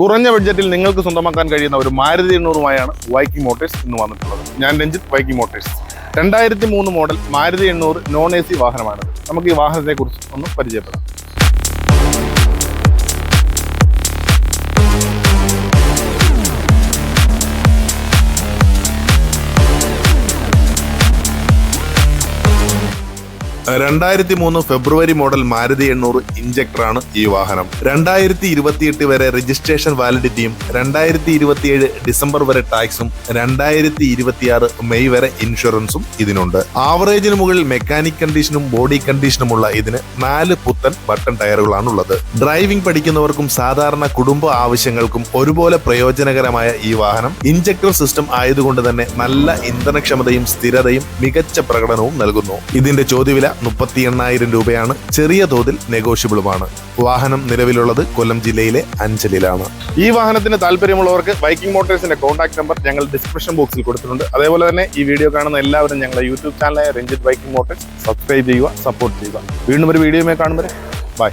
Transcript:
കുറഞ്ഞ ബഡ്ജറ്റിൽ നിങ്ങൾക്ക് സ്വന്തമാക്കാൻ കഴിയുന്ന ഒരു മാരുതി എണ്ണൂറുമായാണ് വൈക്കി മോട്ടേഴ്സ് ഇന്ന് വന്നിട്ടുള്ളത്. ഞാൻ രഞ്ജിത്ത് വൈക്കി മോട്ടേഴ്സ് രണ്ടായിരത്തി മൂന്ന് മോഡൽ മാരുതി എണ്ണൂറ് നോൺ എ സി വാഹനമാണിത്. നമുക്ക് ഈ വാഹനത്തെക്കുറിച്ച് ഒന്ന് പരിചയപ്പെടാം. രണ്ടായിരത്തി മൂന്ന് ഫെബ്രുവരി മോഡൽ മാരുതി എണ്ണൂറ് ഇഞ്ചക്ടറാണ് ഈ വാഹനം. രണ്ടായിരത്തി ഇരുപത്തിയെട്ട് വരെ രജിസ്ട്രേഷൻ വാലിഡിറ്റിയും രണ്ടായിരത്തി ഇരുപത്തിയേഴ് ഡിസംബർ വരെ ടാക്സും രണ്ടായിരത്തി ഇരുപത്തിയാറ് മെയ് വരെ ഇൻഷുറൻസും ഇതിനുണ്ട്. ആവറേജിന് മുകളിൽ മെക്കാനിക് കണ്ടീഷനും ബോഡി കണ്ടീഷനുമുള്ള ഇതിന് നാല് പുത്തൻ ബട്ടൺ ടയറുകളാണ് ഉള്ളത്. ഡ്രൈവിംഗ് പഠിക്കുന്നവർക്കും സാധാരണ കുടുംബ ആവശ്യങ്ങൾക്കും ഒരുപോലെ പ്രയോജനകരമായ ഈ വാഹനം. ഇഞ്ചക്ടർ സിസ്റ്റം ആയതുകൊണ്ട് തന്നെ നല്ല ഇന്ധനക്ഷമതയും സ്ഥിരതയും മികച്ച പ്രകടനവും നൽകുന്നു. ഇതിന്റെ ചോദ്യവില മുപ്പത്തി എണ്ണായിരം രൂപയാണ് ചെറിയ തോതിൽ നെഗോഷ്യബിളുമാണ്. വാഹനം നിലവിലുള്ളത് കൊല്ലം ജില്ലയിലെ അഞ്ചലിലാണ്. ഈ വാഹനത്തിന് താല്പര്യമുള്ളവർക്ക് ബൈക്കിംഗ് മോട്ടോഴ്സിന്റെ കോൺടാക്ട് നമ്പർ ഞങ്ങൾ ഡിസ്ക്രിപ്ഷൻ ബോക്സിൽ കൊടുത്തിട്ടുണ്ട്. അതേപോലെ തന്നെ ഈ വീഡിയോ കാണുന്ന എല്ലാവരും ഞങ്ങളുടെ യൂട്യൂബ് ചാനലായ രഞ്ജിത് ബൈക്കിംഗ് മോട്ടോഴ്സ് സബ്സ്ക്രൈബ് ചെയ്യുക സപ്പോർട്ട് ചെയ്യുക. വീണ്ടും ഒരു വീഡിയോയുമായി കാണുമ്പോൾ ബൈ